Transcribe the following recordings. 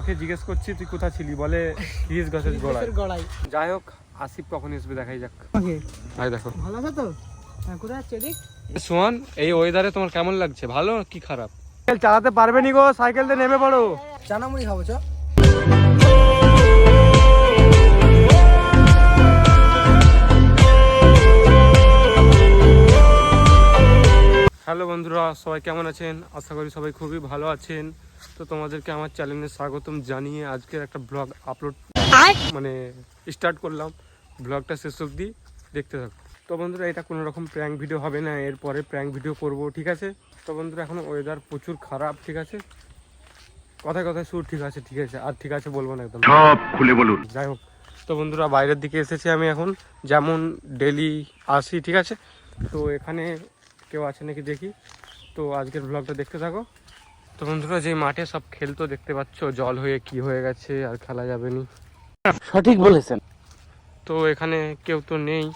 ওকে জিজ্ঞেস করছি তুই কোথায় ছিলি? বলে হিস গাছের গোড়ায়। যাই হোক আসিফ কখন আসবে দেখাই যাক। ভাই দেখো। ভালো আছে তো? হ্যাঁ কোথায় যাচ্ছে দেখ সোহান এই ওয়েদারে তোমার কেমন লাগছে? ভালো কি খারাপ? চালাতে পারবে নি গো? সাইকেল দিয়ে নেমে পড়ো। চানামুড়ি খাব চ। হ্যালো বন্ধুরা সবাই কেমন আছেন? আশা করি সবাই খুবই ভালো আছেন। তো তোমাদেরকে আমার চ্যানেলে স্বাগতম জানিয়ে আজকের একটা ব্লগ আপলোড মানে স্টার্ট করলাম। ব্লগটা শেষ অবধি দেখতে থাকো। তো বন্ধুরা এটা কোনো রকম প্র্যাঙ্ক ভিডিও হবে না এরপরে প্র্যাঙ্ক ভিডিও করব ঠিক আছে? তো বন্ধুরা এখন ওয়েদার প্রচুর খারাপ ঠিক আছে? কথায় কথায় সুর ঠিক আছে ঠিক আছে। আর ঠিক আছে বলব না একদম। সব খুলে বলুন। যাই হোক তো বন্ধুরা বাইরের দিকে এসেছি আমি এখন। যেমন ডেলি আসি ঠিক আছে? তো এখানে কেউ আছে নাকি দেখি? তো আজকের ব্লগটা দেখতে থাকো। তো বন্ধুরা যে মাঠে সব খেলতো দেখতে পাচ্ছ জল হয়ে কি হয়ে গেছে আর খেলা যাবে নি। সঠিক বলেছেন। তো এখানে কেউ তো নেই।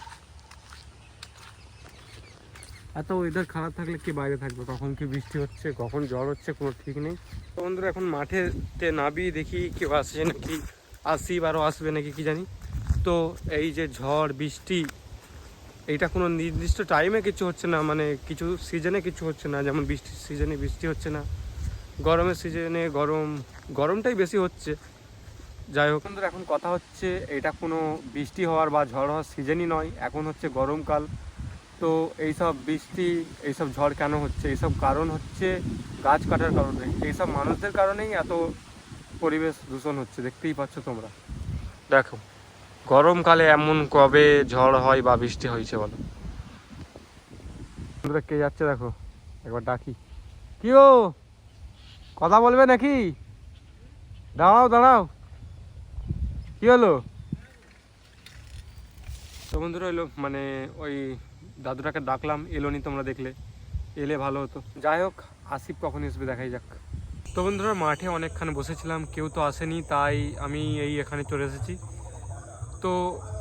এত ওয়েদার খারাপ থাকলে কি বাইরে থাকবে? কখন কি বৃষ্টি হচ্ছে কখন ঝড় হচ্ছে কোনো ঠিক নেই। তো বন্ধুরা এখন মাঠেতে নাবি দেখি কেউ আসছে নাকি আসি আরও আসবে নাকি কি জানি। তো এই যে ঝড় বৃষ্টি এইটা কোনো নির্দিষ্ট টাইমে কিছু হচ্ছে না মানে কিছু সিজনে কিছু হচ্ছে না যেমন বৃষ্টির সিজনে বৃষ্টি হচ্ছে না গরমের সিজনে গরম গরমটাই বেশি হচ্ছে। যাই হোক। বন্ধুরা এখন কথা হচ্ছে এটা কোনো বৃষ্টি হওয়ার বা ঝড় হওয়ার সিজনই নয় এখন হচ্ছে গরমকাল। তো এইসব বৃষ্টি এইসব ঝড় কেন হচ্ছে? এইসব কারণ হচ্ছে গাছ কাটার কারণে। এইসব মানুষদের কারণেই এত পরিবেশ দূষণ হচ্ছে দেখতেই পাচ্ছ তোমরা। দেখো গরমকালে এমন কবে ঝড় হয় বা বৃষ্টি হয়েছে বলো? কে যাচ্ছে দেখো? একবার ডাকি। কি ও কথা বলবে নাকি? দাঁড়াও দাঁড়াও। কি হলো? তো বন্ধুরা এলো মানে ওই দাদুটাকে ডাকলাম এলো নি তোমরা দেখলে। এলে ভালো হতো। যাই হোক আসিফ কখন আসবে দেখাই যাক। তো বন্ধুরা মাঠে অনেকক্ষণ বসেছিলাম কেউ তো আসেনি তাই আমি এই এখানে চলে এসেছি। তো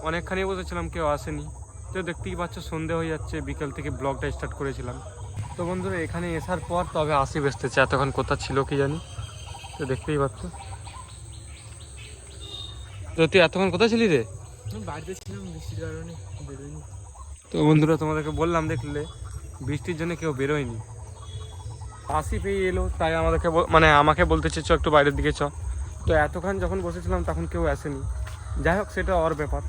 অনেকখানি বসেছিলাম কেউ আসেনি। তো দেখতেই পাচ্ছ সন্ধে হয়ে যাচ্ছে বিকেল থেকে ব্লগটা স্টার্ট করেছিলাম। তো বন্ধুরা এখানে আসার পর তবে আসি এসতেছে এতক্ষণ কোথা ছিল কি জানি? তো দেখতেই পাচ্ছ। তো তুই এতক্ষণ কোথায় ছিলি রে? বাড়িতে ছিলাম বৃষ্টির কারণে বেরোয়নি। তো বন্ধুরা তোমাদেরকে বললাম দেখলে বৃষ্টির জন্য কেউ বেরোয়নি। আসি পেয়ে এলো তাই আমাদেরকে মানে আমাকে বলতেছে চ একটু বাইরের দিকে চ। তো এতক্ষণ যখন বসেছিলাম তখন কেউ আসেনি। যাই হোক সেটা ওর ব্যাপার।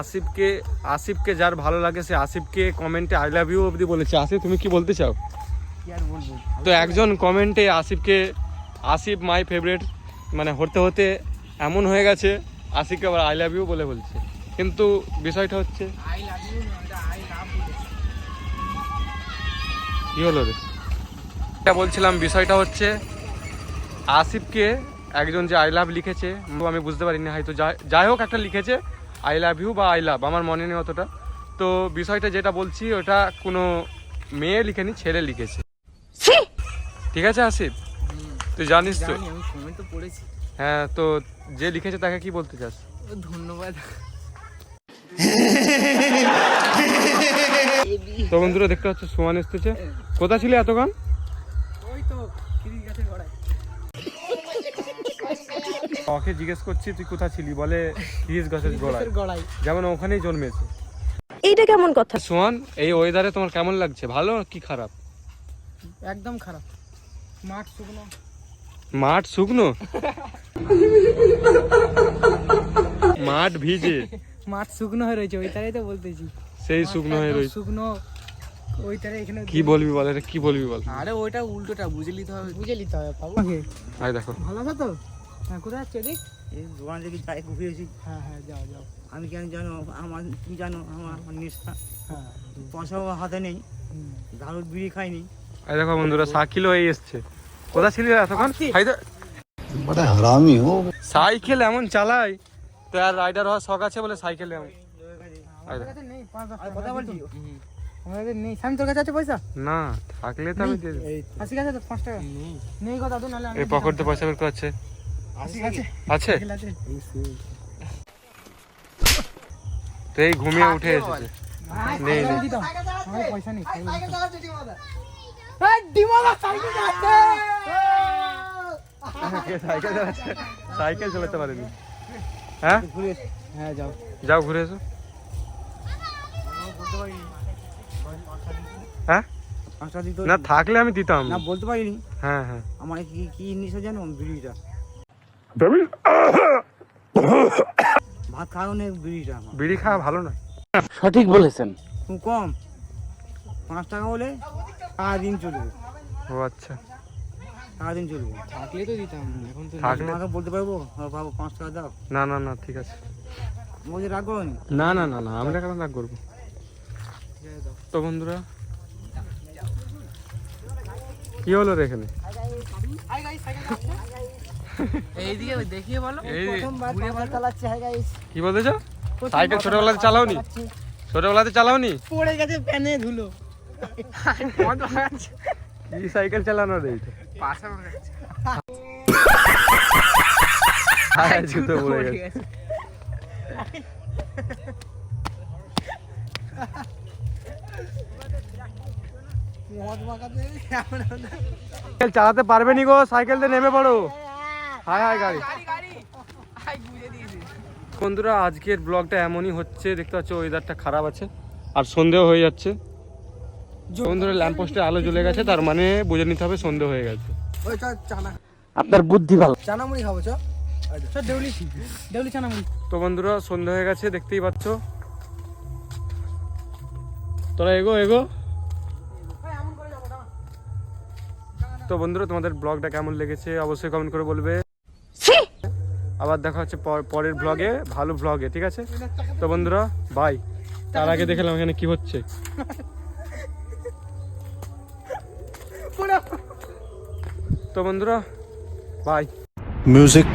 আসিফকে আসিফকে যার ভালো লাগে সে আসিফকে কমেন্টে আই লাভ ইউ অবধি বলেছে। আসিফ তুমি কি বলতে চাও? তো একজন কমেন্টে আসিফকে আসিফ মাই ফেভারিট মানে হতে হতে এমন হয়ে গেছে আসিফকে আবার আই লাভ ইউ বলে বলছে। কিন্তু বিষয়টা হচ্ছে কি হলো রে? এটা বলছিলাম বিষয়টা হচ্ছে আসিফকে একজন যে আই লাভ লিখেছে আমি বুঝতে পারিনি হয়তো যাই- যাই হোক একটা লিখেছে আই লাভ ইউ বা আই লাভ আমার মনে নেই অতটা। তো বিষয়টা যেটা বলছি ওটা কোনো মেয়ে লিখেনি ছেলে লিখেছে। ঠিক আছে আসিফ? তুই জানিস তো জানি আমি কমেন্ট তো পড়েছি। হ্যাঁ তো যে লিখেছে তাকে কি বলতে চাস? ও, ধন্যবাদ। তো বন্ধুরা দেখতে পাচ্ছ সোয়ান এসতেছে কোথা ছিল এতক্ষণ? ওই তো খিরি গাছের গড়াই ওকে জিজ্ঞেস করছি তুই কোথা ছিলি? বলে হিস গাছের গোড়ায়। যেমন ওখানেই জন্মেছে। এইটা কেমন কথা? সোহান এই ওয়েদারে তোমার কেমন লাগছে? ভালো কি খারাপ? একদম খারাপ। মাঠ শুকনো। মাঠ শুকনো? মাঠ ভিজে। মাঠ শুকনো হয়ে রয়েছে ওই তারাই তো বলতেছি। সেই শুকনো হয়ে রয়েছে। শুকনো ওই তারে এখানে কি বলবি বল এটা কি বলবি বল? আরে ওইটা উল্টোটা বুঝে নিতে হবে। বুঝে নিতে হবে পাবো ভাই দেখো। ভালো আছে তো? হ্যাঁ কোথায় যাচ্ছে এদিক? এই দোকান থেকে বাইক ঘুরিয়েছি হ্যাঁ হ্যাঁ যাও যাও। আমি কেন জানো আমার তুমি জানো আমার আমার নেশা। হ্যাঁ পয়সাও হাতে নেই। দারু বিড়ি খাইনি। এই দেখো বন্ধুরা সাইকেল হয়ে এসছে। কোথা ছিলি এতক্ষণ? ভাই বড় হারামি ও সাইকেল এমন চালাই তো আর রাইডার হওয়ার শখ আছে বলে সাইকেল এমন। আছে না থাকলে তো আমি দিয়ে। আশি কাছে তো পাঁচ টাকা। নেই। কথা তো নাহলে আমি এই পকেটে পয়সা বের করছে আশি আছে তো এই ঘুমিয়ে উঠে এসেছে। নেই, নেই। পয়সা নেই সাইকেল চালাতে পারেনি। হ্যাঁ? ঘুরে এসো। হ্যাঁ যাও। যাও ঘুরে এসো। হ্যাঁ? না থাকলে আমি দিতাম। না বলতে পারিনি। হ্যাঁ হ্যাঁ। আমার কি কি জিনিস জানো? বিড়িটা ভাত খাওয়া নেই বিড়িটা আমার। বিড়ি খাওয়া ভালো না সঠিক বলেছেন। খুব কম। পাঁচ টাকা হলে সারাদিন চলবে। ও আচ্ছা। সারাদিন চলবে। থাকলে তো দিতাম এখন তো থাকলে তোমাকে বলতে পারব? বাবু পাঁচ টাকা দাও। না না না ঠিক আছে। বলছে রাখব নি? না না না না আমরা কেন রাগ করব? তো বন্ধুরা কি হলো রে এখানে? এইদিকে দেখিয়ে বলো। এই চালাচ্ছে গাইস কি বলতেছ? সাইকেল ছোটবেলাতে চালাওনি? ছোটবেলাতে চালাওনি? পড়ে গেছে প্যানে ধুলো। কি সাইকেল চালানো রে পাশা হ্যাঁ, জুতো পড়ে গেছে। চালাতে পারবে নি গো? সাইকেল দিয়ে নেমে পড়ো। হায় হায় গাড়ি। বন্ধুরা আজকের ব্লগটা এমনই হচ্ছে দেখতে পাচ্ছ ওয়েদারটা খারাপ আছে আর সন্ধেও হয়ে যাচ্ছে। বন্ধুরা ল্যাম্পপোস্টে আলো জ্বলে গেছে তার মানে বুঝে নিতে হবে সন্ধে হয়ে গেছে। আপনার বুদ্ধি ভালো। চানা মুড়ি খাব তো বন্ধুরা সন্ধে হয়ে গেছে দেখতেই পাচ্ছ। তোরা এগো এগো। তো বন্ধুরা তোমাদের ব্লগটা কেমন লেগেছে অবশ্যই কমেন্ট করে বলবে। আবার দেখা হচ্ছে পরের ব্লগে ভালো ব্লগে ঠিক আছে? তো বন্ধুরা বাই তার আগে দেখলাম এখানে কি হচ্ছে। তো বন্ধুরা বাই মিউজিক